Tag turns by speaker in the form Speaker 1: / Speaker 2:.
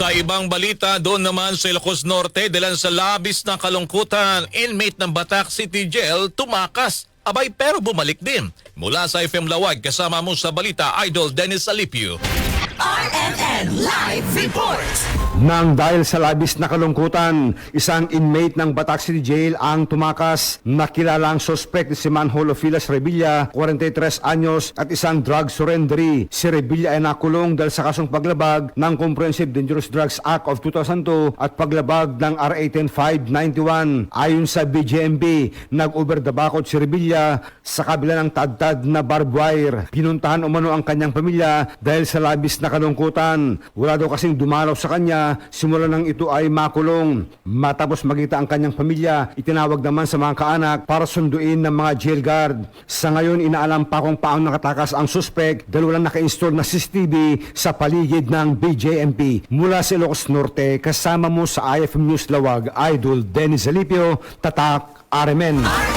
Speaker 1: Sa ibang balita, doon naman sa Ilocos Norte, dahil sa labis na kalungkutan, inmate ng Batak City Jail tumakas. Abay pero bumalik din. Mula sa FM Lawag, kasama mo sa balita, Idol Dennis Alipio.
Speaker 2: RMN Live Report.
Speaker 3: Nang dahil sa labis na kalungkutan, isang inmate ng Batak City Jail ang tumakas. Nakilala ang suspect si Manholo Filas Revilla, 43 anyos at isang drug surrendery. Si Revilla ay nakulong dahil sa kasong paglabag ng Comprehensive Dangerous Drugs Act of 2002 at paglabag ng RA 10591. Ayon sa BJMB, nag-over the backot si Revilla sa kabila ng tagtad na barbed wire. Pinuntahan umano ang kanyang pamilya dahil sa labis na kalungkutan. Wala daw kasing dumalaw sa kanya simula nang ito ay makulong. Matapos magkita ang kanyang pamilya, itinawag naman sa mga kaanak para sunduin ng mga jail guard. Sa ngayon, inaalam pa kung paano nakatakas ang suspect dahil walang naka-install na CCTV sa paligid ng BJMP. Mula sa Ilocos Norte, kasama mo sa IFM News Lawag, Idol Dennis Alipio, Tatak, RMN.